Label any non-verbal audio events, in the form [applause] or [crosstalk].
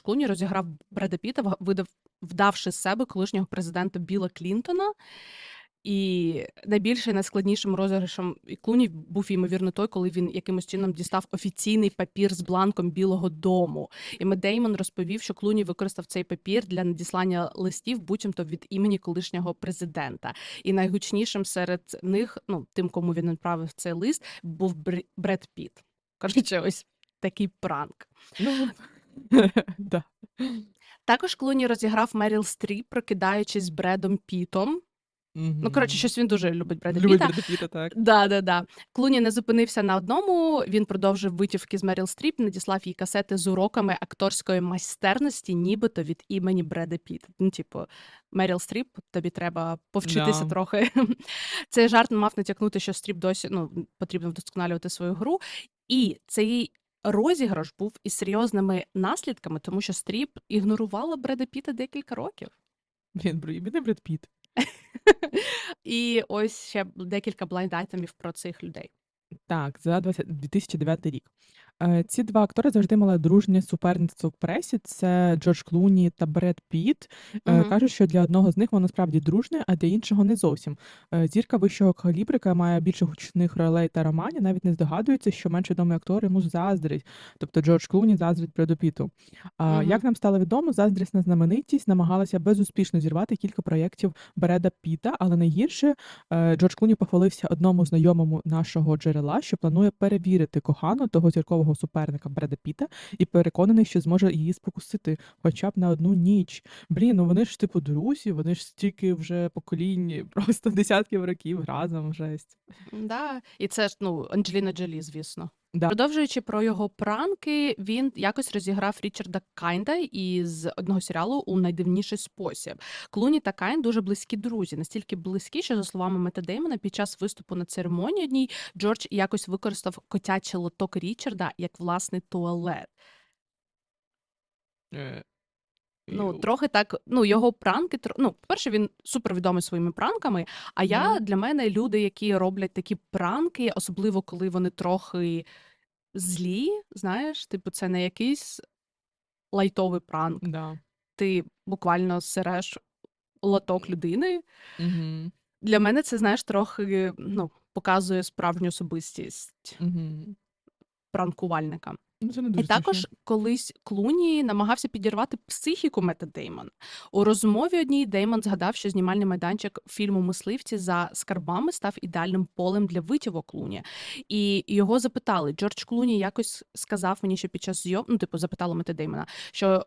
Клуні розіграв Бреда Піта, видав, вдавши з себе колишнього президента Біла Клінтона. І найбільше найскладнішим розіграшем Клуні був ймовірно той, коли він якимось чином дістав офіційний папір з бланком Білого Дому. І Мед Деймон розповів, що Клуні використав цей папір для надіслання листів, буцімто від імені колишнього президента. І найгучнішим серед них, ну тим, кому він відправив цей лист, був Бр- Бред Піт. Коротше, ось такий пранк. Ну, [laughs] да. Також Клуні розіграв Меріл Стріп, прокидаючись з Бредом Пітом. Ну, коротше, щось він дуже любить Бреда Любить Піта. Бреда Піта, так. Да, да, да. Клуні не зупинився на одному. Він продовжив витівки з Меріл Стріп, надіслав їй касети з уроками акторської майстерності, нібито від імені Бреда Піта. Ну, типу, Меріл Стріп, тобі треба повчитися Да. трохи. [laughs] Цей жарт мав натякнути, що Стріп досі ну, потрібно вдосконалювати свою гру. І цей розіграш був із серйозними наслідками, тому що Стріп ігнорувала Бреда Піта декілька років. Блін, бро, імені Бред Піт. [laughs] І ось ще декілька блайнд-айтемів про цих людей. Так, за 20 2009 рік. Е, Ці два актори завжди мали дружнє суперництво в пресі. Це Джордж Клуні та Бред Піт. Е, Мгм. Кажуть, що для одного з них воно справді дружне, а для іншого не зовсім. Е, Зірка вищого калібрика має більше гучних ролей та романів, навіть не здогадується, що менш відомий актор йому заздрить. Тобто Джордж Клуні заздрить Бреду Піту. А Мгм. як нам стало відомо, заздрісна знаменитість намагалася безуспішно зірвати кілька проєктів Бреда Піта, але найгірше е, Джордж Клуні похвалився одному знайомому нашого джерела, що планує перевірити кохану того зіркового суперника Бреда Піта і переконаний, що зможе її спокусити хоча б на одну ніч. Блін, ну вони ж типу друзі, вони ж стільки вже поколінь, [laughs] просто десятків років разом жесть. Да. І це ж ну Анджеліна Джолі, звісно. Да. Продовжуючи про його пранки, він якось розіграв Річарда Кайнда із одного серіалу у найдивніший спосіб. Клуні та Кайн дуже близькі друзі, настільки близькі, що за словами Мета Деймона, під час виступу на церемонії одній Джордж якось використав котячий лоток Річарда як власний туалет. Е, Ну, трохи так, ну, його пранки, тро- ну, по-перше, він супер відомий своїми пранками. А я Мгм. для мене люди, які роблять такі пранки, особливо коли вони трохи злі, знаєш, типу, це не якийсь лайтовий пранк. Да. Ти буквально сереш лоток людини. Угу. Для мене це, знаєш, трохи ну, показує справжню особистість Угу. пранкувальника. Ну, це не І дуже також смішно. колись Клуні намагався підірвати психіку Мета Деймона. У розмові одній Деймон згадав, що знімальний майданчик фільму Мисливці за скарбами став ідеальним полем для витівок Клуні. І його запитали. Джордж Клуні якось сказав мені, що під час зйом... ну, типу, запитали Мета Деймона, що